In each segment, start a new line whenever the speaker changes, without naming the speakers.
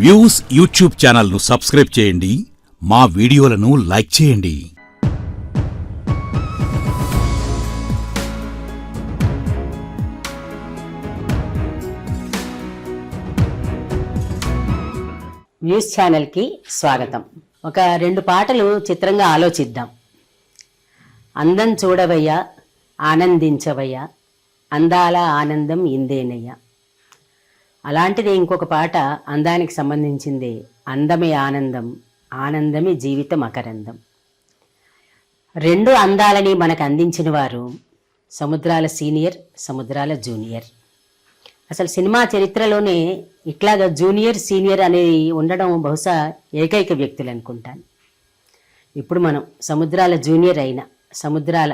Views YouTube ఛానల్ను subscribe చేయండి. మా వీడియోలను లైక్ చేయండి.
న్యూస్ ఛానల్కి స్వాగతం. ఒక రెండు పాటలు చిత్రంగా ఆలోచిద్దాం. అందం చూడవయ్యా ఆనందించవయ్యా అందాల ఆనందం ఇందేనయ్యా. అలాంటిది ఇంకొక పాట అందానికి సంబంధించింది. అందమే ఆనందం ఆనందమే జీవితం అకరందం రెండు అందాలని మనకు అందించిన వారు సముద్రాల సీనియర్ సముద్రాల జూనియర్. అసలు సినిమా చరిత్రలోనే ఇట్లాగా జూనియర్ సీనియర్ అనేది ఉండడం బహుశా ఏకైక వ్యక్తులు అనుకుంటాను. ఇప్పుడు మనం సముద్రాల జూనియర్ అయిన సముద్రాల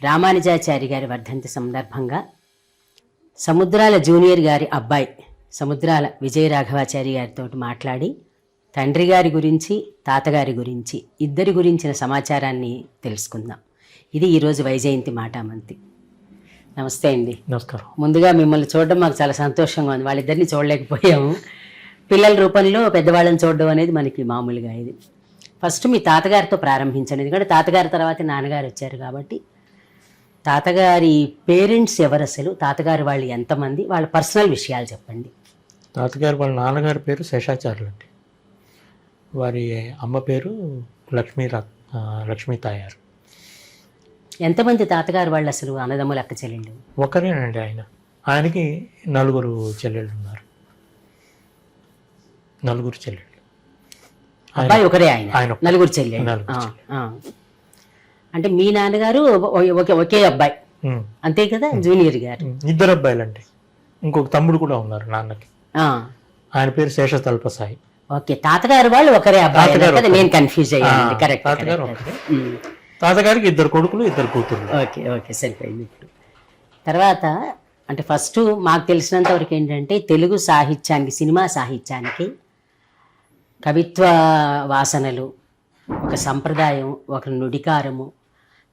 రామానుజాచారి గారి వర్ధంతి సందర్భంగా సముద్రాల జూనియర్ గారి అబ్బాయి సముద్రాల విజయ రాఘవాచారి గారితో మాట్లాడి తండ్రి గారి గురించి తాతగారి గురించి ఇద్దరి గురించిన సమాచారాన్ని తెలుసుకుందాం. ఇది ఈరోజు వైజయంతి మాటామంతి. నమస్తే అండి.
నమస్కారం.
ముందుగా మిమ్మల్ని చూడడం మాకు చాలా సంతోషంగా ఉంది. వాళ్ళిద్దరిని చూడలేకపోయాము. పిల్లల రూపంలో పెద్దవాళ్ళని చూడడం అనేది మనకి మామూలుగా ఇది. ఫస్ట్ మీ తాతగారితో ప్రారంభించండి. ఎందుకంటే తాతగారి తర్వాత నాన్నగారు వచ్చారు కాబట్టి తాతగారి పేరెంట్స్ ఎవరు అసలు? తాతగారి వాళ్ళు ఎంతమంది? వాళ్ళ పర్సనల్ విషయాలు చెప్పండి.
తాతగారు వాళ్ళ నాన్నగారి పేరు శేషాచార్యులు అండి వారి అమ్మ పేరు లక్ష్మీ లక్ష్మీ తాయారు.
ఎంతమంది తాతగారు వాళ్ళు అసలు అన్నదమ్ములు అక్క చెల్లెళ్ళు?
ఒకరేనండి ఆయన. ఆయనకి నలుగురు చెల్లెళ్ళు ఉన్నారు. నలుగురు చెల్లెళ్ళు.
అబ్బాయి ఒకరే ఆయన. నలుగురు చెల్లెళ్ళు.
నలుగురు.
అంటే మీ నాన్నగారు ఒకే ఒకే అబ్బాయి. అంతే కదా జూనియర్ గారు.
ఇద్దరు అబ్బాయిలండి. ఇంకొక తమ్ముడు కూడా ఉన్నారు నాన్నకి. ఆయన పేరు శేష తల్పసాయి
ఓకే తాతగారు వాళ్ళు ఒకరే అబ్బాయి నేను కన్ఫ్యూజ్ అయ్యాను. కరెక్ట్
తాతగారు. తాతగారికి ఇద్దరు కొడుకులు ఇద్దరు కూతుర్లు.
ఓకే ఓకే సరిపోయింది ఇప్పుడు. తర్వాత అంటే ఫస్ట్ మాకు తెలిసినంత వరకు ఏంటంటే తెలుగు సాహిత్యానికి సినిమా సాహిత్యానికి కవిత్వ వాసనలు ఒక సంప్రదాయం ఒక నుడికారము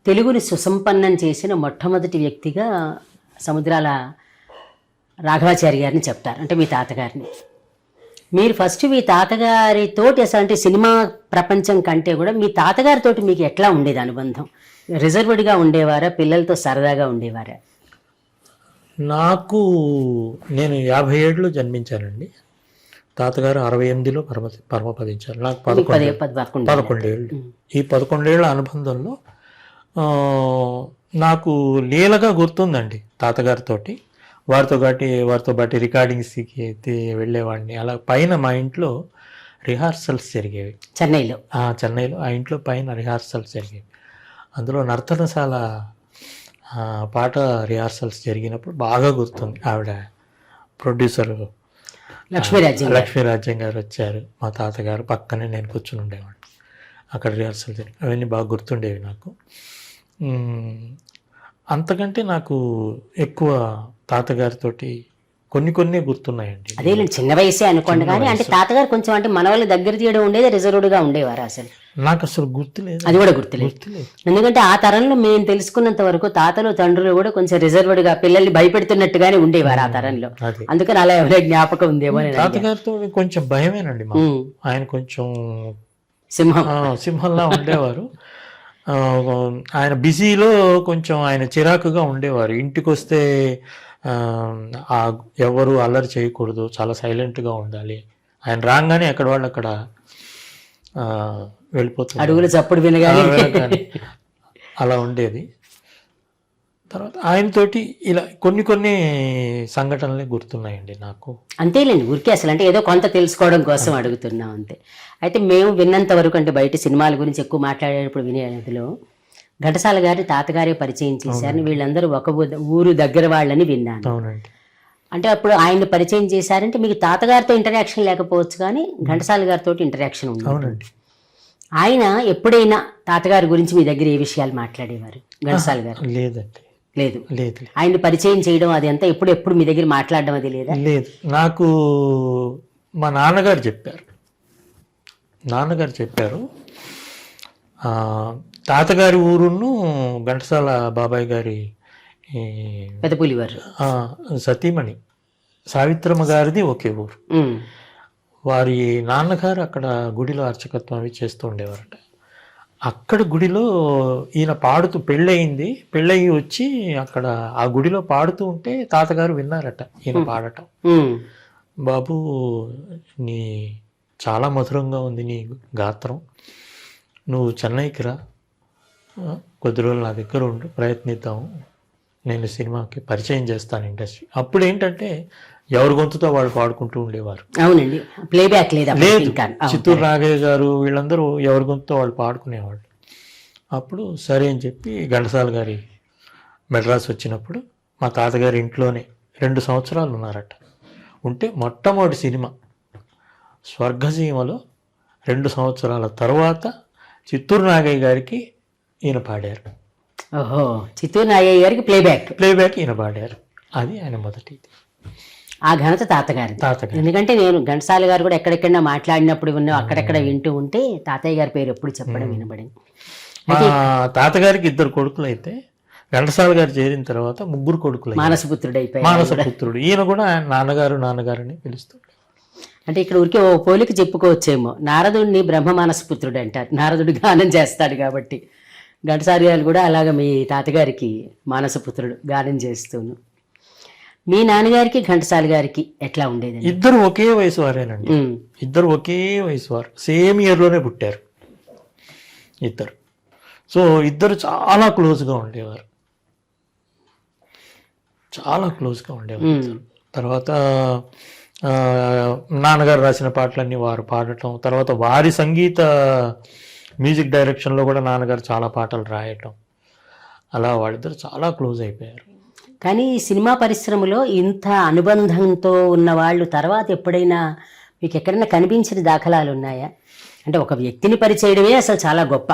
తెలుగుని సుసంపన్నం చేసిన మొట్టమొదటి వ్యక్తిగా సముద్రాల రాఘవాచారి గారిని చెప్తారు అంటే మీ తాతగారిని. మీరు ఫస్ట్ మీ తాతగారితోటి అసలు అంటే సినిమా ప్రపంచం కంటే కూడా మీ తాతగారితోటి మీకు ఎట్లా ఉండేది అనుబంధం? రిజర్వ్డ్గా ఉండేవారా పిల్లలతో సరదాగా ఉండేవారా?
నాకు నేను యాభై ఏడులో జన్మించానండి. తాతగారు అరవై ఎనిమిదిలో పరమ పరమపదించారు. నాకు
పదే
పదకొండు
పది పదకొండు
పదకొండేళ్ళు ఈ పదకొండేళ్ళ అనుబంధంలో నాకు లీలగా గుర్తుందండి తాతగారితోటి. వారితో పాటి వారితో పాటు రికార్డింగ్స్కి అయితే వెళ్ళేవాడిని. అలా పైన మా ఇంట్లో రిహార్సల్స్ జరిగేవి.
చెన్నైలో.
చెన్నైలో ఆ ఇంట్లో పైన రిహార్సల్స్ జరిగేవి. అందులో నర్తనశాల పాట రిహార్సల్స్ జరిగినప్పుడు బాగా గుర్తుంది ఆవిడ ప్రొడ్యూసర్.
లక్ష్మీరాజ్యం.
లక్ష్మీరాజ్యం గారు వచ్చారు. మా తాతగారు పక్కనే నేను కూర్చుని ఉండేవాడిని. అక్కడ రిహార్సల్ జరిగి అవన్నీ బాగా గుర్తుండేవి నాకు. అంతకంటే నాకు ఎక్కువ తాతగారితోటి కొన్ని కొన్ని గుర్తున్నాయండి.
అదే చిన్న వయసే అనుకోండి కానీ అంటే తాతగారు కొంచెం అంటే మన వాళ్ళ దగ్గర తీయడం ఉండేది రిజర్వ్డ్గా ఉండేవారు అసలు.
నాకు అసలు గుర్తులేదు.
అది కూడా గుర్తులేదు. ఎందుకంటే ఆ తరంలో మేము తెలుసుకున్నంత వరకు తాతలు తండ్రులు కూడా కొంచెం రిజర్వ్డ్గా పిల్లల్ని భయపెడుతున్నట్టుగానే ఉండేవారు ఆ తరంలో.
అది.
అందుకని అలా ఎవరైనా జ్ఞాపకం ఉందేమో.
తాతగారితో కొంచెం భయమేనండి ఆయన కొంచెం
సింహం.
సింహంలా ఉండేవారు. ఆయన బిజీలో కొంచెం ఆయన చిరాకుగా ఉండేవారు. ఇంటికి వస్తే ఎవరు అల్లరి చేయకూడదు. చాలా సైలెంట్గా ఉండాలి. ఆయన రాగానే ఎక్కడ వాళ్ళు అక్కడ ఆ, వెళ్ళిపోతున్నారు.
అడుగులు చప్పుడు వినగానే.
అలా ఉండేది. తర్వాత ఆయనతోటి ఇలా కొన్ని కొన్ని సంఘటనలే గుర్తున్నాయండి నాకు.
అంతేలేండి ఊరికే అసలు అంటే ఏదో కొంత తెలుసుకోవడం కోసం అడుగుతున్నాం అంతే. అయితే మేము విన్నంత వరకు అంటే బయట సినిమాల గురించి ఎక్కువ మాట్లాడేటప్పుడు వినేదిలో ఘంటసాల గారి తాతగారే పరిచయం చేశారని వీళ్ళందరూ ఒక ఊరు దగ్గర వాళ్ళని విన్నాను.
అవునండి.
అంటే అప్పుడు ఆయన్ని పరిచయం చేశారంటే మీకు తాతగారితో ఇంటరాక్షన్ లేకపోవచ్చు కానీ ఘంటసాల గారితో ఇంటరాక్షన్ ఉంది.
అవునండి.
ఆయన ఎప్పుడైనా తాతగారి గురించి మీ దగ్గర ఏ విషయాలు మాట్లాడేవారు? ఘంటసాల గారు?
లేదండి.
లేదు.
లేదు.
ఆయన్ని పరిచయం చేయడం అది అంతా ఎప్పుడు ఎప్పుడు మీ దగ్గర మాట్లాడడం అది లేదా?
లేదు. నాకు మా నాన్నగారు చెప్పారు. నాన్నగారు చెప్పారు. తాతగారి ఊరును ఘంటసాల బాబాయ్ గారి ఈ,
పెదపులివారు.
ఆ, సతీమణి సావిత్రమ్మ గారిది ఒకే ఊరు. వారి నాన్నగారు అక్కడ గుడిలో అర్చకత్వం అవి చేస్తూ ఉండేవారట. అక్కడ గుడిలో ఈయన పాడుతూ పెళ్ళయింది. పెళ్ళయి వచ్చి అక్కడ ఆ గుడిలో పాడుతూ ఉంటే తాతగారు విన్నారట ఈయన పాడటం. బాబు నీ చాలా మధురంగా ఉంది నీ గాత్రం. నువ్వు చెన్నైకి రా. కొద్ది రోజులు నా దగ్గర ఉండు ప్రయత్నిద్దాం. నేను సినిమాకి పరిచయం చేస్తాను ఇండస్ట్రీ. అప్పుడు ఏంటంటే ఎవరి గొంతుతో వాళ్ళు పాడుకుంటూ ఉండేవారు.
అవునండి. ప్లేబ్యాక్ లేదు
లేదు. చిత్తూరు నాగయ్య గారు వీళ్ళందరూ ఎవరి గొంతుతో వాళ్ళు పాడుకునేవాళ్ళు. అప్పుడు సరే అని చెప్పి ఘంటసాల గారి మెడ్రాస్ వచ్చినప్పుడు మా తాతగారి ఇంట్లోనే రెండు సంవత్సరాలు ఉన్నారట. ఉంటే మొట్టమొదటి సినిమా స్వర్గసీమలో రెండు సంవత్సరాల తర్వాత చిత్తూరు నాగయ్య గారికి ఈయన పాడారు.
ఓహో. చిత్తూరు నాగయ్య గారికి ప్లేబ్యాక్.
ప్లేబ్యాక్ ఈయన పాడారు. అది ఆయన మొదటి
ఆ ఘనత తాతగారి. ఎందుకంటే నేను ఘంటసాల గారు కూడా ఎక్కడెక్కడ మాట్లాడినప్పుడు విన్నా అక్కడెక్కడ వింటూ ఉంటే తాతయ్య గారి పేరు ఎప్పుడు చెప్పడం వినబడింది.
తాతగారికి ఇద్దరు కొడుకులు అయితే ఘంటసాల గారు చేరిన తర్వాత ముగ్గురు కొడుకులు
మానసపుత్రుడు అయిపోయాడు
మానసపుత్రుడు. ఈయన కూడా నాన్నగారు నాన్నగారని పిలుస్తాడు.
అంటే ఇక్కడ ఊరికే ఓ పోలిక చెప్పుకోవచ్చేమో. నారదుడిని బ్రహ్మ మానసపుత్రుడు అంటారు. నారదుడు గానం చేస్తాడు కాబట్టి. ఘంటసారి గారు కూడా అలాగ మీ తాతగారికి మానసపుత్రుడు గానం చేస్తూను. మీ నాన్నగారికి ఘంటసాల గారికి ఎట్లా ఉండేదండి
ఇద్దరు ఒకే వయసు వారేనండి. ఇద్దరు ఒకే వయసు వారు. సేమ్ ఇయర్లోనే పుట్టారు. ఇద్దరు. సో ఇద్దరు చాలా క్లోజ్గా ఉండేవారు. చాలా క్లోజ్గా ఉండేవారు
ఉమ్,
తర్వాత నాన్నగారు రాసిన పాటలన్నీ వారు పాడటం తర్వాత వారి సంగీత మ్యూజిక్ డైరెక్షన్లో కూడా నాన్నగారు చాలా పాటలు రాయటం. అలా వాళ్ళిద్దరు చాలా క్లోజ్ అయిపోయారు.
కానీ ఈ సినిమా పరిశ్రమలో ఇంత అనుబంధంతో ఉన్న వాళ్ళు తర్వాత ఎప్పుడైనా మీకు ఎక్కడైనా కనిపించిన దాఖలాలు ఉన్నాయా? అంటే ఒక వ్యక్తిని పరిచయడమే అసలు చాలా గొప్ప.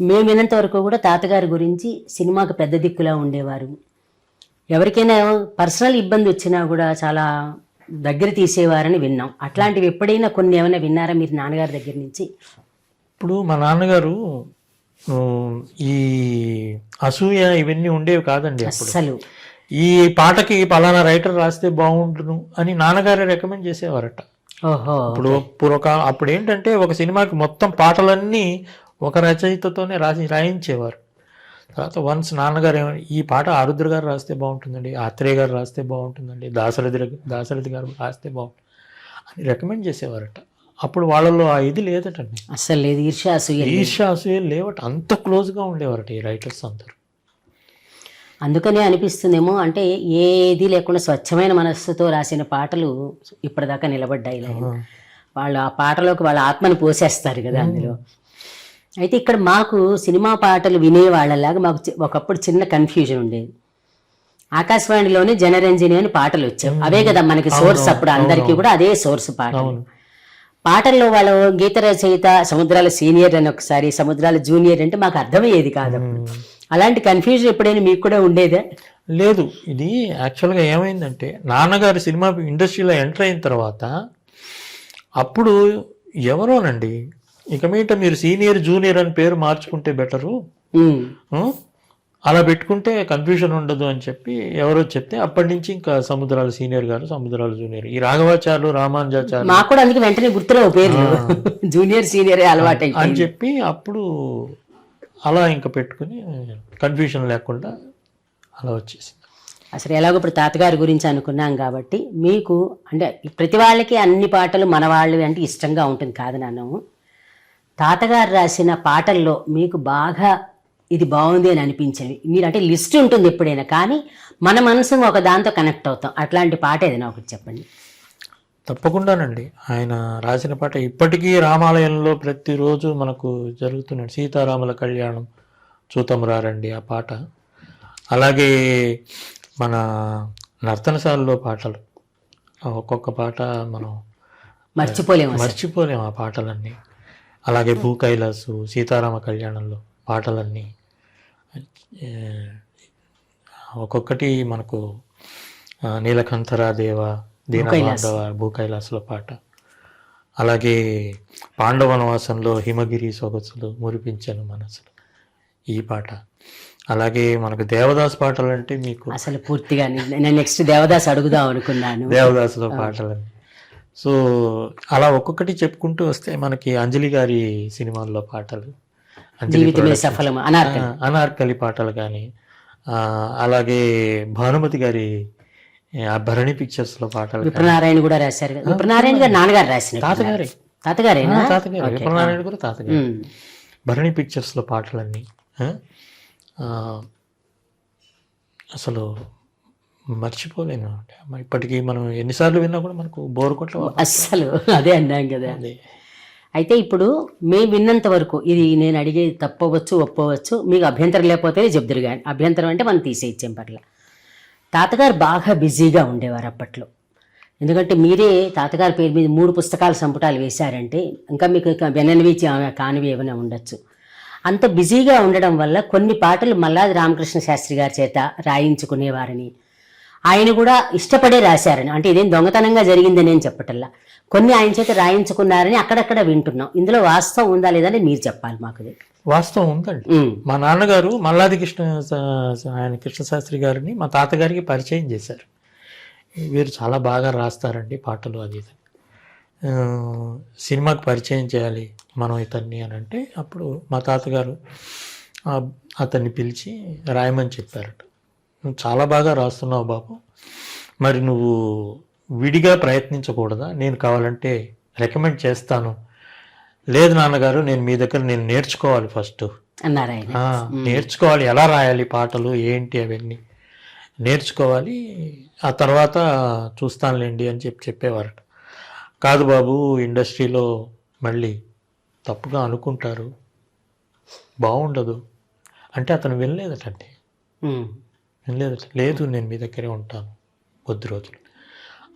మేము విన్నంత వరకు కూడా తాతగారి గురించి సినిమాకు పెద్ద దిక్కులా ఉండేవారు. ఎవరికైనా పర్సనల్ ఇబ్బంది వచ్చినా కూడా చాలా దగ్గర తీసేవారని విన్నాం. అట్లాంటివి ఎప్పుడైనా కొన్ని ఏమైనా విన్నారా మీరు నాన్నగారి దగ్గర నుంచి?
ఇప్పుడు మా నాన్నగారు ఈ అసూయ ఇవన్నీ ఉండేవి కాదండి
అస్సలు.
ఈ పాటకి పలానా రైటర్ రాస్తే బాగుండును అని నాన్నగారే రికమెండ్ చేసేవారట. ఇప్పుడు పూర్వకాలం అప్పుడు ఏంటంటే ఒక సినిమాకి మొత్తం పాటలన్నీ ఒక రచయితతోనే రాసి రాయించేవారు. తర్వాత వన్స్ నాన్నగారు ఏమని ఈ పాట ఆరుద్ర గారు రాస్తే బాగుంటుందండి ఆత్రేయ గారు రాస్తే బాగుంటుందండి దాశరథి దాశరథి గారు రాస్తే బాగుంటుంది అని రికమెండ్ చేసేవారట. అప్పుడు వాళ్ళలో ఆ ఇది లేదటండి.
అస్సలు లేదు ఈర్ష్య అసూయ లేదు.
ఈర్ష్య అసూయ లేవట. అంత క్లోజ్గా ఉండేవారట ఈ రైటర్స్ అందరూ.
అందుకనే అనిపిస్తుందేమో అంటే ఏది లేకుండా స్వచ్ఛమైన మనస్సుతో రాసిన పాటలు ఇప్పటిదాకా నిలబడ్డాయి. వాళ్ళు ఆ పాటలోకి వాళ్ళ ఆత్మని పోసేస్తారు కదా అందులో. అయితే ఇక్కడ మాకు సినిమా పాటలు వినే వాళ్ళలాగా మాకు ఒకప్పుడు చిన్న కన్ఫ్యూజన్ ఉండేది. ఆకాశవాణిలోనే జనరంజని అని పాటలు వచ్చాయి. అవే కదా మనకి సోర్స్ అప్పుడు అందరికీ కూడా అదే సోర్స్ పాటలు. పాటల్లో వాళ్ళు గీత రచయిత సముద్రాల సీనియర్ అని ఒకసారి సముద్రాల జూనియర్ అంటే మాకు అర్థమయ్యేది కాదు. అలాంటి కన్ఫ్యూజన్ ఎప్పుడైనా మీకు కూడా ఉండేదా?
లేదు. ఇది యాక్చువల్గా ఏమైందంటే నాన్నగారు సినిమా ఇండస్ట్రీలో ఎంటర్ అయిన తర్వాత అప్పుడు ఎవరోనండి? ఇక మీట మీరు సీనియర్ జూనియర్ అని పేరు మార్చుకుంటే బెటరు. అలా పెట్టుకుంటే కన్ఫ్యూజన్ ఉండదు అని చెప్పి ఎవరో చెప్తే అప్పటి నుంచి ఇంకా సముద్రాల సీనియర్ గారు సముద్రాల జూనియర్ ఈ రాఘవాచార్యులు రామానుజాచార్యులు.
మాకు కూడా అందుకే వెంటనే గుర్తురావు పేర్లు. జూనియర్ సీనియర్ అలవాటు
అని చెప్పి అప్పుడు అలా ఇంకా పెట్టుకుని కన్ఫ్యూజన్ లేకుండా అలా వచ్చేసింది.
అసలు ఎలాగో ఇప్పుడు తాతగారి గురించి అనుకున్నాం కాబట్టి మీకు అంటే ప్రతి వాళ్ళకి అన్ని పాటలు మన వాళ్ళు అంటే ఇష్టంగా ఉంటుంది కాదు నాన్నము తాతగారు రాసిన పాటల్లో మీకు బాగా ఇది బాగుంది అని అనిపించేవి మీరు అంటే లిస్ట్ ఉంటుంది ఎప్పుడైనా కానీ మన మనసు ఒక దాంతో కనెక్ట్ అవుతాం. అట్లాంటి పాట ఏదైనా ఒకటి చెప్పండి.
తప్పకుండానండి. ఆయన రాసిన పాట ఇప్పటికీ రామాలయంలో ప్రతిరోజు మనకు జరుగుతున్నాడు. సీతారాముల కళ్యాణం చూతం రారండి ఆ పాట. అలాగే మన నర్తనశాలలో పాటలు. ఒక్కొక్క పాట మనం
మర్చిపోలేము అసలు.
మర్చిపోలేం ఆ పాటలన్నీ. అలాగే భూ కైలాసు సీతారామ కళ్యాణంలో. పాటలన్నీ. ఒక్కొక్కటి మనకు ఆ, నీలకంఠరాదేవ దీనబాంధవ భూ కైలాసలో పాట. అలాగే పాండవ వనవాసంలో హిమగిరి సొగసులు మురిపించను మనసులు. ఈ పాట. అలాగే మనకు దేవదాస్ పాటలు అంటే మీకు
అసలు పూర్తిగా నేను నెక్స్ట్ దేవదాస్ అడుగుదాం అనుకున్నాను.
దేవదాసులో పాటలన్నీ సో అలా ఒక్కొక్కటి చెప్పుకుంటూ వస్తే మనకి అంజలి గారి సినిమాల్లో పాటలు
జీవితమే. సఫలం అనార్కలి.
అనార్కలి పాటలు కానీ అలాగే భానుమతి గారి భరణి పిక్చర్స్లో పాటలు.
విప్రనారాయణ కూడా రాశారు కదా. విప్రనారాయణ గారు నాన్నగారు రాసిన
తాతగారే.
తాతగారేనా?
తాతగారు. విప్రనారాయణ కూడా తాతగారు. భరణి పిక్చర్స్లో పాటలన్నీ అసలు మర్చిపోలేను. అంటే ఇప్పటికీ మనం ఎన్నిసార్లు విన్నా కూడా మనకు బోర్ కొట్ల
అస్సలు అదే అన్నాం కదా.
అదే.
అయితే ఇప్పుడు మేము విన్నంత వరకు ఇది నేను అడిగేది తప్పవచ్చు ఒప్పవచ్చు మీకు అభ్యంతరం లేకపోతే చెప్దురు కానీ అభ్యంతరం అంటే మనం తీసేయించాం పర్ల. తాతగారు బాగా బిజీగా ఉండేవారు అప్పట్లో. ఎందుకంటే మీరే తాతగారి పేరు మీద మూడు పుస్తకాల సంపుటాలు వేశారంటే ఇంకా మీకు ఇక వెననివి కానివి ఏమైనా ఉండొచ్చు. అంత బిజీగా ఉండడం వల్ల కొన్ని పాటలు మల్లాది రామకృష్ణ శాస్త్రి గారి చేత రాయించుకునేవారని ఆయన కూడా ఇష్టపడే రాశారని. అంటే ఇదేం దొంగతనంగా జరిగిందని నేను చెప్పటల్లా. కొన్ని ఆయన చేత రాయించుకున్నారని అక్కడక్కడ వింటున్నాం. ఇందులో వాస్తవం ఉందా లేదని మీరు చెప్పాలి మాకు.
వాస్తవం ఉందండి. మా నాన్నగారు మల్లాది కృష్ణ ఆయన కృష్ణశాస్త్రి గారిని మా తాతగారికి పరిచయం చేశారు. వీరు చాలా బాగా రాస్తారండి పాటలు అది ఇది. సినిమాకి పరిచయం చేయాలి మనం ఇతన్ని అని అంటే అప్పుడు మా తాతగారు అతన్ని పిలిచి రాయమని చెప్పారట. నువ్వు చాలా బాగా రాస్తున్నావు బాబు. మరి నువ్వు విడిగా ప్రయత్నించకూడదా? నేను కావాలంటే రికమెండ్ చేస్తాను. లేదు నాన్నగారు నేను మీ దగ్గర నేను నేర్చుకోవాలి ఫస్ట్. నేర్చుకోవాలి. ఎలా రాయాలి పాటలు ఏంటి అవన్నీ. నేర్చుకోవాలి. ఆ తర్వాత చూస్తానులేండి అని చెప్పి చెప్పేవారట. కాదు బాబు ఇండస్ట్రీలో మళ్ళీ తప్పుగా అనుకుంటారు. బాగుండదు. అంటే అతను వెళ్ళలేదటండి వెళ్ళలేదట లేదు నేను మీ దగ్గరే ఉంటాను కొద్ది రోజులు.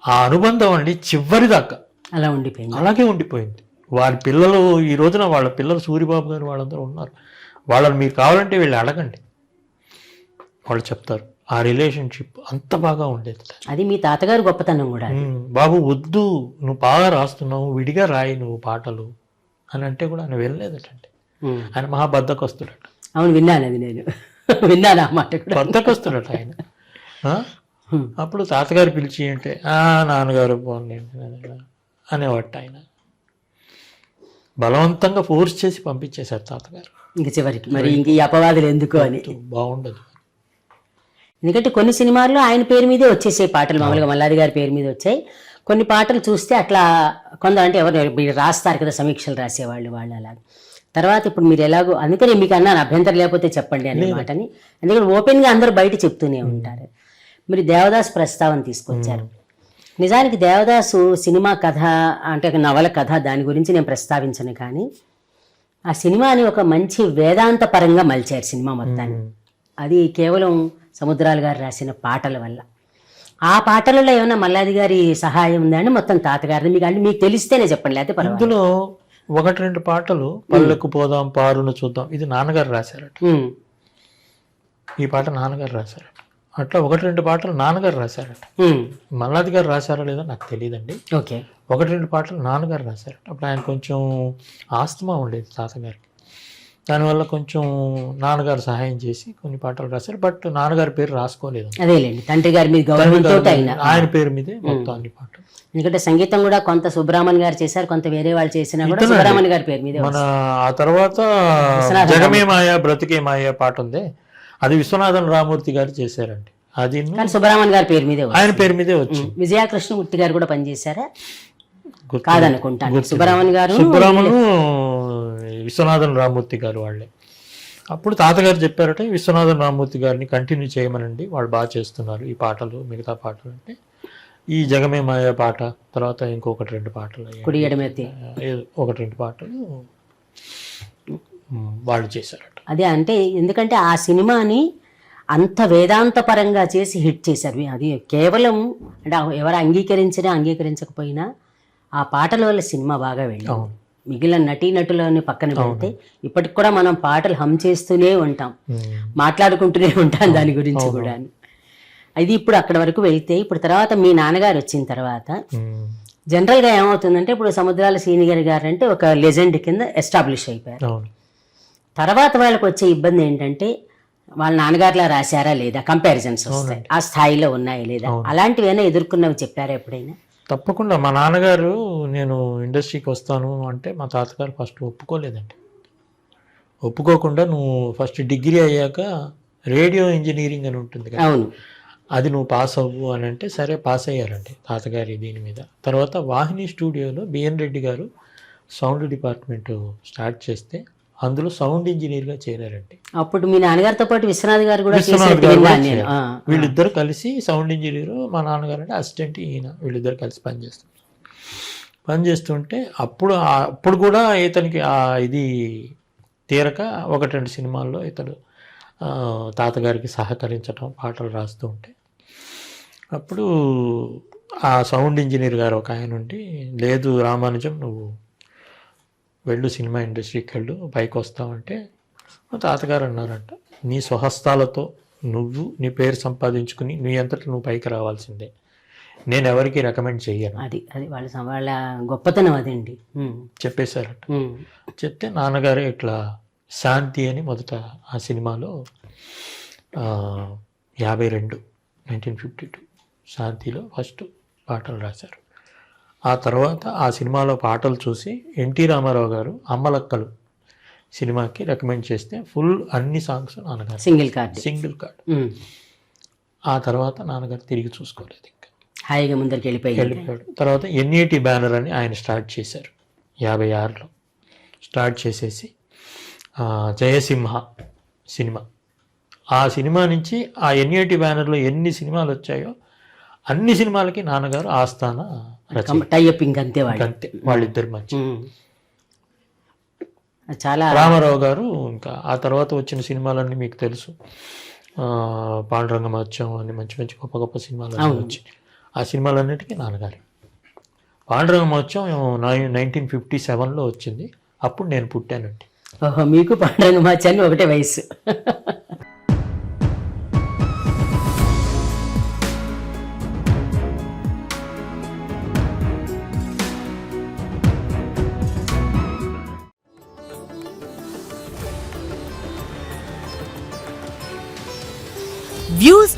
ఆ అనుబంధం అండి చివరి దాకా.
అలా ఉండిపోయింది.
అలాగే ఉండిపోయింది. వారి పిల్లలు ఈ రోజున వాళ్ళ పిల్లలు సూరిబాబు గారు వాళ్ళందరూ ఉన్నారు. వాళ్ళని మీరు కావాలంటే వీళ్ళు అడగండి. వాళ్ళు చెప్తారు ఆ రిలేషన్షిప్ అంత బాగా ఉండేది
అది మీ తాతగారు గొప్పతనం కూడా
బాబు వద్దు నువ్వు బాగా రాస్తున్నావు విడిగా రాయి నువ్వు పాటలు అని అంటే కూడా ఆయన వెళ్ళలేదటండి ఆయన మహా బద్దకొస్తుడట
అవును విన్నాను అది నేను. విన్నాను ఆ మాట
బద్దకొస్తుడట ఆయన. అప్పుడు తాతగారు పిలిచి అంటే ఆ నాన్నగారు పోండి అనేవాట ఆయన. బలవంతంగా ఫోర్స్ చేసి పంపించేశారు తాతగారు.
ఇంక చివరికి. మరి ఇంక ఈ అపవాదులు ఎందుకు అని.
బాగుండదు.
ఎందుకంటే కొన్ని సినిమాల్లో ఆయన పేరు మీదే వచ్చేసాయి పాటలు. మామూలుగా మల్లాది గారి పేరు మీద వచ్చాయి. కొన్ని పాటలు చూస్తే అట్లా కొందరు అంటే ఎవరు మీరు రాస్తారు కదా సమీక్షలు రాసేవాళ్ళు వాళ్ళు అలా తర్వాత ఇప్పుడు మీరు ఎలాగో అందుకని మీకు అన్నాను అభ్యంతరం లేకపోతే చెప్పండి అనే మాటని. ఎందుకంటే ఓపెన్గా అందరూ బయట చెప్తూనే ఉంటారు. మీరు దేవదాస్ ప్రస్తావన తీసుకొచ్చారు. నిజానికి దేవదాసు సినిమా కథ అంటే ఒక నవల కథ దాని గురించి నేను ప్రస్తావించను కానీ ఆ సినిమాని ఒక మంచి వేదాంత పరంగా మలిచారు సినిమా మొత్తాన్ని. అది కేవలం సముద్రాలు గారు రాసిన పాటల వల్ల. ఆ పాటలలో ఏమైనా మల్లాది గారి సహాయం ఉందండి మొత్తం తాతగారిని మీకు అంటే మీకు తెలిస్తేనే చెప్పండి లేకపోతే పర్వాలేదు.
ఇందులో ఒకటి రెండు పాటలు పల్లెకు పోదాం పారును చూద్దాం. ఇది నాన్నగారు రాశారట. ఈ పాట నాన్నగారు రాశారట. అట్లా ఒకటి రెండు పాటలు నాన్నగారు రాశారట. మల్లాది గారు రాశారో లేదో నాకు తెలియదండి
ఓకే.
ఒకటి రెండు పాటలు నాన్నగారు రాశారట. అప్పుడు ఆయన కొంచెం ఆస్తమా ఉండేది తాతగారికి. దానివల్ల కొంచెం నాన్నగారు సహాయం చేసి కొన్ని పాటలు రాశారు. బట్ నాన్నగారి పేరు రాసుకోలేదు.
అదేలేండి. తండ్రి గారి మీద గౌరవంతో ఆయన
పేరు మీదే మొత్తం అన్ని పాటలు.
ఎందుకంటే సంగీతం కూడా కొంత సుబ్రహ్మణ్య గారు చేశారు కొంత వేరే వాళ్ళు చేసినా కూడా సుబ్రహ్మణ్య గారి పేరు మీదే
మన ఆ తర్వాత జగమే మాయ బ్రతికే మాయ పాట ఉంది. అది విశ్వనాథన్ రామూర్తి గారు చేశారండి. అది
సుబ్రహ్మణ్య గారి పేరు మీదే
ఆయన పేరు మీదే వచ్చి
విజయకృష్ణమూర్తి గారు కూడా పనిచేశారా? కాదనుకుంటాను. సుబ్రహ్మణ్య గారు
విశ్వనాథన్ రామూర్తి గారు వాళ్ళే. అప్పుడు తాతగారు చెప్పారట విశ్వనాథన్ రామూర్తి గారిని కంటిన్యూ చేయమనండి వాళ్ళు బాగా చేస్తున్నారు ఈ పాటలు మిగతా పాటలు అంటే. ఈ జగమే మాయ పాట తర్వాత ఇంకొకటి రెండు పాటలు ఒకటి రెండు పాటలు వాళ్ళు చేశారట.
అదే అంటే ఎందుకంటే ఆ సినిమాని అంత వేదాంత పరంగా చేసి హిట్ చేశారు. అది కేవలం అంటే ఎవరు అంగీకరించినా అంగీకరించకపోయినా ఆ పాటల వల్ల సినిమా బాగా వెళ్ళింది. మిగిలిన నటీనటులని పక్కన పెడితే ఇప్పటికి కూడా మనం పాటలు హమ్ చేస్తూనే ఉంటాం. మాట్లాడుకుంటూనే ఉంటాం దాని గురించి కూడా అది ఇప్పుడు అక్కడ వరకు వెళ్తే ఇప్పుడు తర్వాత మీ నాన్నగారు వచ్చిన తర్వాత జనరల్గా ఏమవుతుందంటే ఇప్పుడు సముద్రాల సీనియర్ గారు అంటే ఒక లెజెండ్ కింద ఎస్టాబ్లిష్ అయిపోయారు. తర్వాత వాళ్ళకి వచ్చే ఇబ్బంది ఏంటంటే వాళ్ళ నాన్నగారులా రాశారా లేదా? కంపారిజన్స్ వస్తాయి. ఆ స్థాయిలో ఉన్నాయా లేదా? అలాంటివి ఏమైనా ఎదుర్కొన్నవి చెప్పారా ఎప్పుడైనా?
తప్పకుండా. మా నాన్నగారు నేను ఇండస్ట్రీకి వస్తాను అంటే మా తాతగారు ఫస్ట్ ఒప్పుకోలేదండి. ఒప్పుకోకుండా నువ్వు ఫస్ట్ డిగ్రీ అయ్యాక రేడియో ఇంజనీరింగ్ అని ఉంటుంది కదా.
అవును.
అది నువ్వు పాస్ అవ్వు అని అంటే సరే పాస్ అయ్యారండి తాతగారి దీని మీద. తర్వాత వాహిని స్టూడియోలో బిఎన్ రెడ్డి గారు సౌండ్ డిపార్ట్మెంట్ స్టార్ట్ చేస్తే అందులో సౌండ్ ఇంజనీర్గా చేరారండి.
అప్పుడు మీ నాన్నగారితో పాటు విశ్వనాథ్ గారు కూడా
వీళ్ళిద్దరు కలిసి సౌండ్ ఇంజనీర్ మా నాన్నగారు అంటే అసిస్టెంట్ ఈయన వీళ్ళిద్దరు కలిసి పనిచేస్తారు. పనిచేస్తుంటే అప్పుడు అప్పుడు కూడా ఇతనికి ఆ ఇది తీరక ఒకటి రెండు సినిమాల్లో ఇతడు తాతగారికి సహకరించడం పాటలు రాస్తూ ఉంటే అప్పుడు ఆ సౌండ్ ఇంజనీర్ గారు ఒక ఆయన ఉండి లేదు రామానుజం నువ్వు వెళ్ళు సినిమా ఇండస్ట్రీకి వెళ్ళు పైకి వస్తావంటే మా తాతగారు అన్నారంట నీ స్వహస్తాలతో నువ్వు నీ పేరు సంపాదించుకుని నీ అంతటి నువ్వు పైకి రావాల్సిందే. నేను ఎవరికి రికమెండ్ చెయ్యను.
అది అది వాళ్ళ సం- వాళ్ళ గొప్పతనం అదండి. ఉమ్,
చెప్పేశారట.
ఉమ్,
చెప్తే నాన్నగారు ఇట్లా శాంతి అని మొదట ఆ సినిమాలో ఆ, యాభై రెండు నైన్టీన్ ఫిఫ్టీ టూ శాంతిలో ఫస్ట్ పాటలు రాశారు. ఆ తర్వాత ఆ సినిమాలో పాటలు చూసి ఎన్టీ రామారావు గారు అమ్మలక్కలు సినిమాకి రికమెండ్ చేస్తే ఫుల్ అన్ని సాంగ్స్ నాన్నగారు
సింగిల్ కార్డు.
Single card. ఆ తర్వాత నాన్నగారు తిరిగి చూసుకోలేదు ఇంకా.
హాయిగా ముందరికి వెళ్ళిపోయింది
వెళ్ళిపోయాడు. తర్వాత ఎన్ఈటి బ్యానర్ అని ఆయన స్టార్ట్ చేశారు యాభై ఆరులో. స్టార్ట్ చేసేసి జయసింహ సినిమా. ఆ సినిమా నుంచి ఆ ఎన్ఈటి బ్యానర్లో ఎన్ని సినిమాలు వచ్చాయో అన్ని సినిమాలకి నాన్నగారు ఆస్థాన
టైఅప్ ఇంకంతే
అంతే వాళ్ళిద్దరి
ఉమ్. చాలా
రామారావు గారు ఇంకా ఆ తర్వాత వచ్చిన సినిమాలన్నీ మీకు తెలుసు. ఆ, పాండురంగ మత్స్యం అని మంచి మంచి గొప్ప గొప్ప సినిమాలు అన్నీ వచ్చాయి. ఆ సినిమాలన్నిటికీ నాన్నగారు. పాండురంగ మత్స్యం నైన్టీన్ ఫిఫ్టీ సెవెన్లో వచ్చింది. అప్పుడు నేను పుట్టానండి.
ఓహో మీకు పాండురంగ మాచాన్ని ఒకటే
వ్యూస్